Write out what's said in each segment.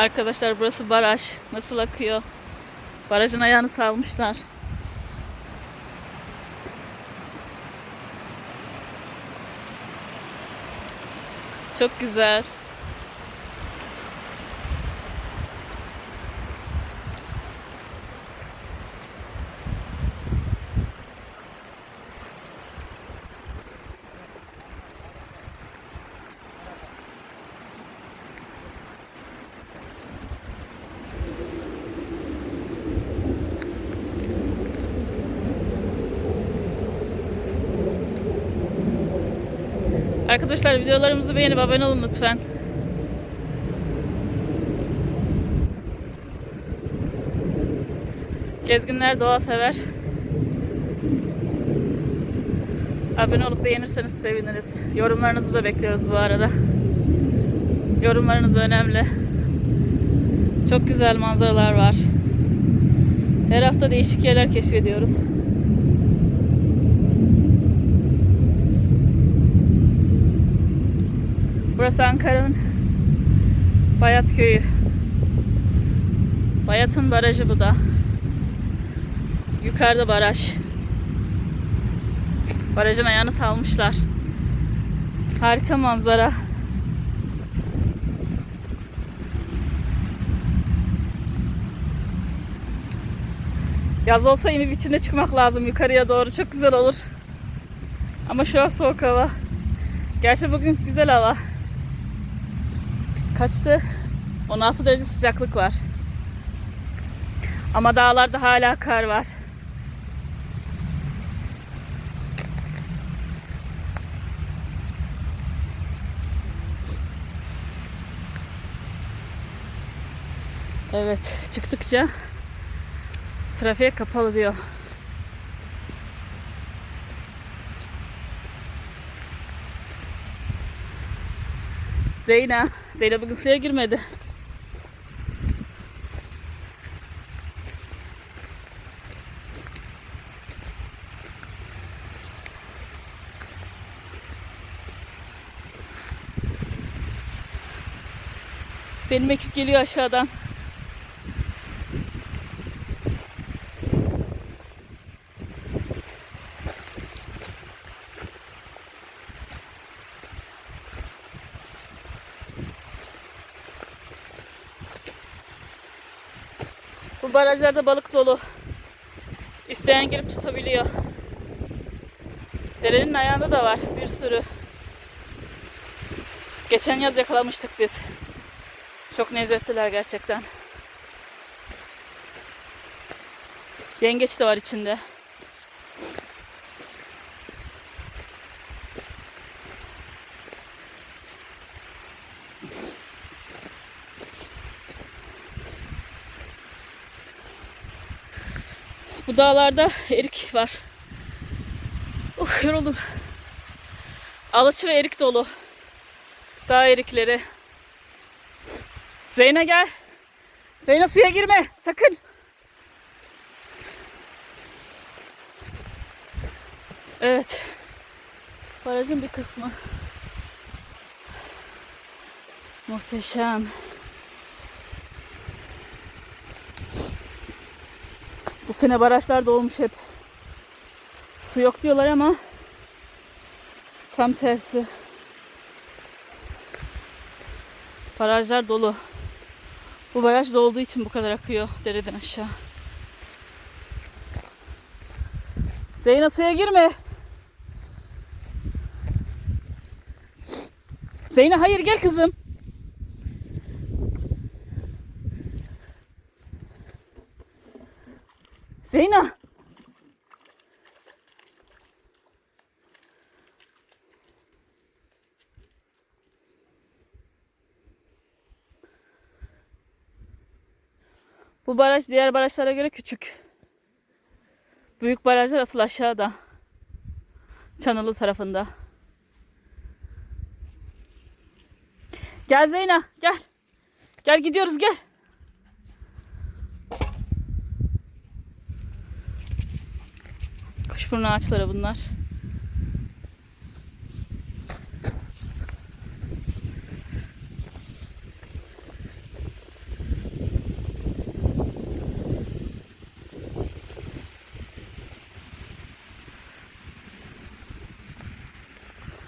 Arkadaşlar burası baraj. Nasıl akıyor? Barajın ayağını salmışlar. Çok güzel. Arkadaşlar videolarımızı beğenip abone olun lütfen. Gezginler doğa sever. Abone olup beğenirseniz seviniriz. Yorumlarınızı da bekliyoruz bu arada. Yorumlarınız önemli. Çok güzel manzaralar var. Her hafta değişik yerler keşfediyoruz. Burası Ankara'nın Bayat Köyü. Bayat'ın barajı bu da. Yukarıda baraj. Barajın ayağını salmışlar. Harika manzara. Yaz olsa inip içine çıkmak lazım yukarıya doğru. Çok güzel olur. Ama şu an soğuk hava. Gerçi bugün güzel hava. Kaçtı? 16 derece sıcaklık var. Ama dağlarda hala kar var. Evet, çıktıkça trafiğe kapalı diyor. Zeyna. Zeyna bugün suya girmedi. Benim ekip geliyor aşağıdan. Barajlarda balık dolu. İsteyen girip tutabiliyor. Derenin ayağında da var bir sürü. Geçen yaz yakalamıştık biz. Çok lezzetliler gerçekten. Yengeç de var içinde. Bu dağlarda erik var. Uf yoruldum. Alıçı ve erik dolu. Dağ erikleri. Zeyne gel. Zeyne suya girme. Sakın. Evet. Barajın bir kısmı. Muhteşem. Bu sene barajlar dolmuş hep. Su yok diyorlar ama tam tersi. Barajlar dolu. Bu baraj dolduğu için bu kadar akıyor dereden aşağı. Zeyna suya girme. Zeyna hayır gel kızım. Zeyna. Bu baraj diğer barajlara göre küçük. Büyük barajlar asıl aşağıda. Çanılı tarafında. Gel Zeyna gel. Gel gidiyoruz gel. fırın ağaçları bunlar.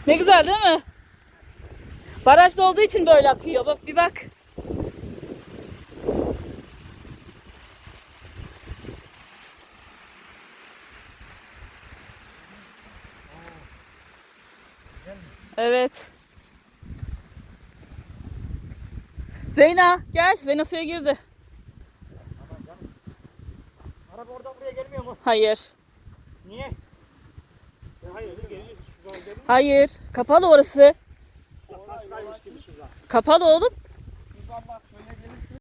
Ne güzel değil mi? Barajda olduğu için böyle akıyor. Bak bir bak. Evet. Zeyna gel. Zeyna suya girdi. Araba oradan buraya gelmiyor mu? Hayır. Niye? Hayır. Hayır. Kapalı orası. Kapalı oğlum.